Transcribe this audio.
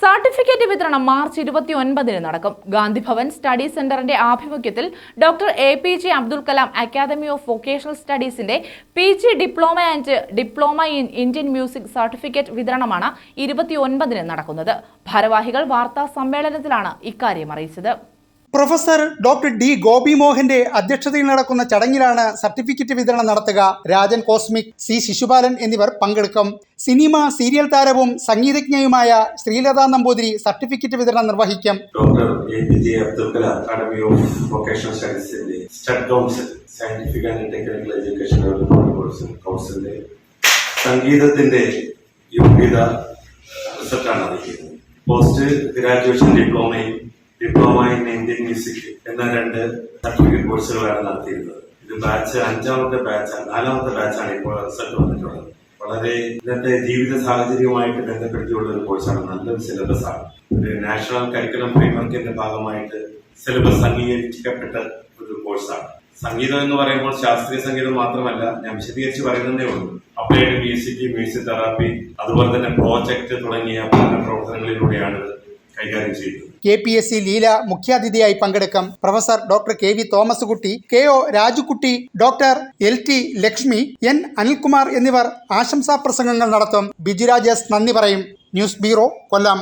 Certificate വിതരണം March ഇരുപത്തി ഒൻപതിന് നടക്കും ഗാന്ധിഭവൻ സ്റ്റഡി സെന്ററിന്റെ ആഭിമുഖ്യത്തിൽ doctor A P J Abdul Kalam academy of vocational സ്റ്റഡീസിന്റെ P G diploma and diploma in Indian music certificate വിതരണമാണ് ഇരുപത്തി ഒൻപതിന് നടക്കുന്നത്. ഭാരവാഹികൾ വാർത്താ സമ്മേളനത്തിലാണ് ഇക്കാര്യം അറിയിച്ചത്. പ്രൊഫസർ ഡോക്ടർ ഡി ഗോപി മോഹന്റെ അധ്യക്ഷതയിൽ നടക്കുന്ന ചടങ്ങിലാണ് സർട്ടിഫിക്കറ്റ് വിതരണം നടത്തുക രാജൻ കോസ്മിക് സി ശിശുപാലൻ എന്നിവർ പങ്കെടുക്കും. സിനിമ സീരിയൽ താരവും സംഗീതജ്ഞയുമായ ശ്രീലതാ നമ്പൂതിരി സർട്ടിഫിക്കറ്റ് വിതരണം നിർവഹിക്കും. Doctor Abdul academy scientific and technical education സംഗീതത്തിന്റെ യോഗ്യത പോസ്റ്റ് ഗ്രാജുവേഷൻ ഡിപ്ലോമയും ഡിപ്ലോമ ഇൻ ഇന്ത്യൻ മ്യൂസിക് എന്ന രണ്ട് സർട്ടിഫിക്കറ്റ് കോഴ്സുകളാണ് നടത്തിയിരുന്നത്. ഇത് ബാച്ച് അഞ്ചാമത്തെ ബാച്ചാണ് നാലാമത്തെ ബാച്ചാണ് ഇപ്പോൾ റിസൾട്ട് വന്നിട്ടുള്ളത്. വളരെ ഇന്നത്തെ ജീവിത സാഹചര്യവുമായിട്ട് ബന്ധപ്പെടുത്തിയുള്ള ഒരു കോഴ്സാണ് നല്ലൊരു സിലബസ് ആണ്. ഒരു നാഷണൽ കരിക്കുലം ഫ്രെയിംവർക്കിന്റെ ഭാഗമായിട്ട് സിലബസ് അംഗീകരിക്കപ്പെട്ട ഒരു കോഴ്സാണ്. സംഗീതം എന്ന് പറയുമ്പോൾ ശാസ്ത്രീയ സംഗീതം മാത്രമല്ല ഞാൻ വിശദീകരിച്ച് പറയുന്നതേ ഉള്ളൂ. അപ്ലൈഡ് മ്യൂസിക് മ്യൂസിക് തെറാപ്പി അതുപോലെ തന്നെ പ്രോജക്റ്റ് തുടങ്ങിയ പഠന പ്രവർത്തനങ്ങളിലൂടെയാണ് കൈകാര്യം K P S C Leela മുഖ്യാതിഥിയായി പങ്കെടുക്കും. Professor doctor K V Thomas Kutty K O Rajukutty doctor L T Lakshmi N Anilkumar എന്നിവർ ആശംസാ പ്രസംഗങ്ങൾ നടത്തും. ബിജുരാജ് എസ് നന്ദി പറയും. News bureau Kollam.